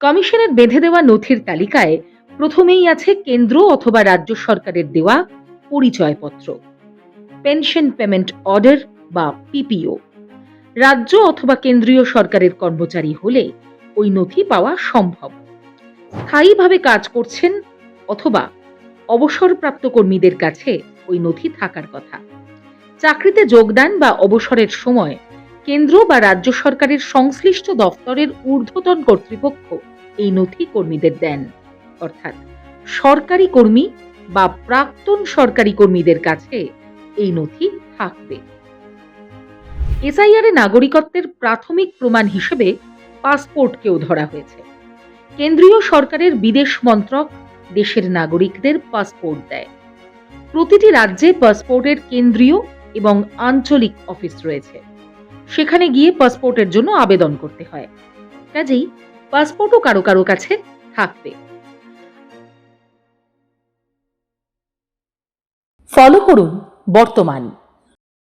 কমিশনের বেঁধে দেওয়া নথির তালিকায় প্রথমেই আছে কেন্দ্র অথবা রাজ্য সরকারের দেওয়া পরিচয়পত্র, পেনশন পেমেন্ট অর্ডার বা পিপিও। রাজ্য অথবা কেন্দ্রীয় সরকারের কর্মচারী হলে ওই নথি পাওয়া সম্ভব। স্থায়ীভাবে কাজ করছেন অথবা অবসরপ্রাপ্ত কর্মীদের কাছে ওই নথি থাকার কথা। চাকরিতে যোগদান বা অবসরের সময় কেন্দ্র বা রাজ্য সরকারের সংশ্লিষ্ট দফতরের ঊর্ধ্বতন কর্তৃপক্ষ এই নথি কর্মীদের দেন। অর্থাৎ সরকারি কর্মী বা প্রাক্তন সরকারি কর্মীদের কাছে এই নথি থাকবে। এসআইআর নাগরিকত্বের প্রাথমিক প্রমাণ হিসেবে পাসপোর্টকেও ধরা হয়েছে। কেন্দ্রীয় সরকারের বিদেশ মন্ত্রক দেশের নাগরিকদের পাসপোর্ট দেয়। প্রতিটি রাজ্যে পাসপোর্টের কেন্দ্রীয় এবং আঞ্চলিক অফিস রয়েছে। সেখানে গিয়ে পাসপোর্টের জন্য আবেদন করতে হয়। কাজেই পাসপোর্টও কারও কারও কাছে থাকবে। ফলো করুন বর্তমান।